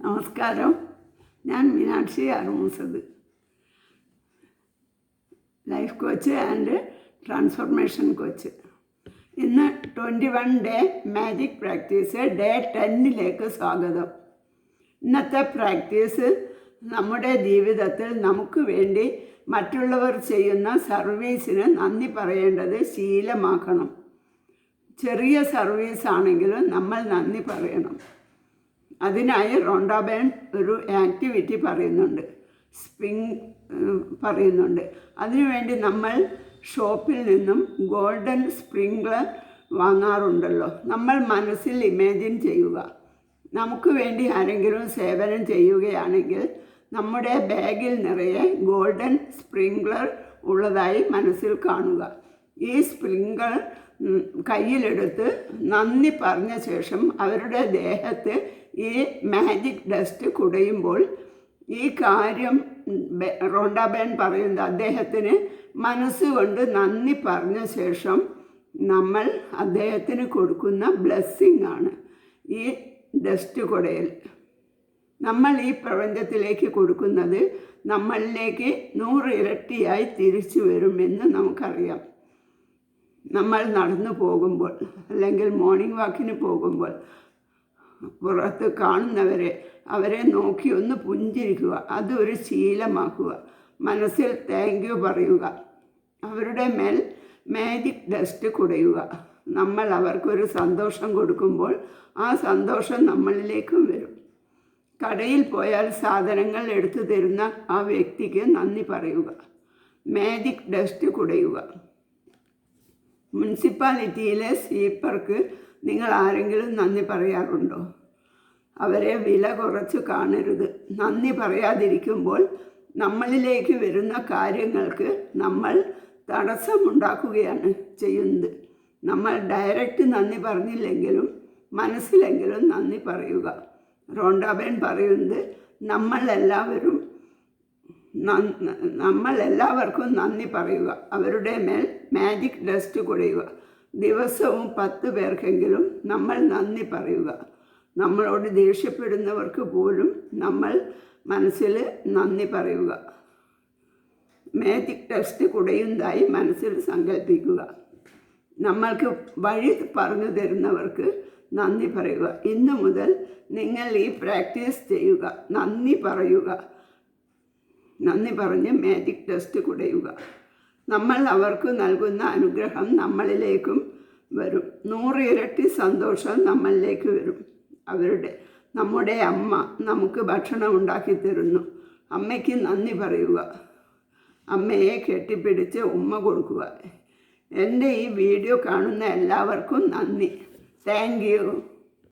നമസ്കാരം. ഞാൻ Meenakshi അറുമൂസത് life coach and transformation coach ഇന്ന് twenty one day magic practice day ടെന്നിലേക്ക് സ്വാഗതം. ഇന്നത്തെ പ്രാക്ടീസ് നമ്മുടെ ജീവിതത്തിൽ നമുക്ക് വേണ്ടി മറ്റുള്ളവർ ചെയ്യുന്ന സർവീസിന് നന്ദി പറയേണ്ടത് ശീലമാക്കണം. ചെറിയ സർവീസ് ആണെങ്കിലും നമ്മൾ നന്ദി പറയണം. അതിനായി റോണ്ടാബേൺ ഒരു ആക്ടിവിറ്റി പറയുന്നുണ്ട്. സ്പ്രിങ് പറയുന്നുണ്ട്. അതിനുവേണ്ടി നമ്മൾ ഷോപ്പിൽ നിന്നും ഗോൾഡൻ സ്പ്രിങ്ക്ലർ വാങ്ങാറുണ്ടല്ലോ. നമ്മൾ മനസ്സിൽ ഇമാജിൻ ചെയ്യുക. നമുക്ക് വേണ്ടി ആരെങ്കിലും സേവനം ചെയ്യുകയാണെങ്കിൽ നമ്മുടെ ബാഗിൽ നിറയെ ഗോൾഡൻ സ്പ്രിങ്ക്ലർ ഉള്ളതായി മനസ്സിൽ കാണുക. ഈ സ്പ്രിങ്ക്ലർ ഉം, കയ്യിലെടുത്ത് നന്ദി പറഞ്ഞ ശേഷം അവരുടെ ദേഹത്ത് ഈ മാജിക് ഡസ്റ്റ് കുടയുമ്പോൾ ഈ കാര്യം റോണ്ടാബേൻ പറയുന്നത് അദ്ദേഹത്തിന് മനസ്സുകൊണ്ട് നന്ദി പറഞ്ഞ ശേഷം നമ്മൾ അദ്ദേഹത്തിന് കൊടുക്കുന്ന ബ്ലെസ്സിങ് ആണ് ഈ ഡസ്റ്റ് കുടയൽ. നമ്മൾ ഈ പ്രപഞ്ചത്തിലേക്ക് കൊടുക്കുന്നത് നമ്മളിലേക്ക് നൂറ് ഇരട്ടിയായി തിരിച്ചു വരുമെന്ന് നമുക്കറിയാം. നമ്മൾ നടന്നു പോകുമ്പോൾ അല്ലെങ്കിൽ മോർണിംഗ് വാക്കിന് പോകുമ്പോൾ പുറത്ത് കാണുന്നവരെ അവരെ നോക്കി ഒന്ന് പുഞ്ചിരിക്കുക. അതൊരു ശീലമാക്കുക. മനസ്സിൽ താങ്ക് യു പറയുക. അവരുടെ മേൽ മാജിക് ഡസ്റ്റ് കുടയുക. നമ്മൾ അവർക്കൊരു സന്തോഷം കൊടുക്കുമ്പോൾ ആ സന്തോഷം നമ്മളിലേക്കും വരും. കടയിൽ പോയാൽ സാധനങ്ങൾ എടുത്തു തരുന്ന ആ വ്യക്തിക്ക് നന്ദി പറയുക. മാജിക് ഡസ്റ്റ് കുടയുക. മുനിസിപ്പാലിറ്റിയിലെ സ്വീപ്പർക്ക് നിങ്ങൾ ആരെങ്കിലും നന്ദി പറയാറുണ്ടോ? അവരെ വില കുറച്ച് കാണരുത്. നന്ദി പറയാതിരിക്കുമ്പോൾ നമ്മളിലേക്ക് വരുന്ന കാര്യങ്ങൾക്ക് നമ്മൾ തടസ്സമുണ്ടാക്കുകയാണ് ചെയ്യുന്നത്. നമ്മൾ ഡയറക്റ്റ് നന്ദി പറഞ്ഞില്ലെങ്കിലും മനസ്സിലെങ്കിലും നന്ദി പറയുക. റോണ്ടാബേൻ പറയുന്നത് നമ്മളെല്ലാവരും നമ്മളെല്ലാവർക്കും നന്ദി പറയുക. അവരുടെ മേൽ മാജിക് ഡസ്റ്റ് കുടയുക. ദിവസവും പത്ത് പേർക്കെങ്കിലും നമ്മൾ നന്ദി പറയുക. നമ്മളോട് ദേഷ്യപ്പെടുന്നവർക്ക് പോലും നമ്മൾ മനസ്സിൽ നന്ദി പറയുക. മാജിക് ഡസ്റ്റ് കുടയുന്നതായി മനസ്സിൽ സങ്കല്പിക്കുക നമ്മൾക്ക് വഴി പറഞ്ഞു തരുന്നവർക്ക് നന്ദി പറയുക. ഇന്നു മുതൽ നിങ്ങൾ ഈ പ്രാക്ടീസ് ചെയ്യുക. നന്ദി പറയുക. നന്ദി പറഞ്ഞ് മാജിക് ടെസ്റ്റ് കുടയുക. നമ്മൾ അവർക്ക് നൽകുന്ന അനുഗ്രഹം നമ്മളിലേക്കും വരും. നൂറ് ഇരട്ടി സന്തോഷം നമ്മളിലേക്ക് വരും. അവരുടെ നമ്മുടെ അമ്മ നമുക്ക് ഭക്ഷണം ഉണ്ടാക്കി തരുന്നു. അമ്മയ്ക്ക് നന്ദി പറയുക. അമ്മയെ കെട്ടിപ്പിടിച്ച് ഉമ്മ കൊടുക്കുക. എന്റെ ഈ വീഡിയോ കാണുന്ന എല്ലാവർക്കും നന്ദി. താങ്ക്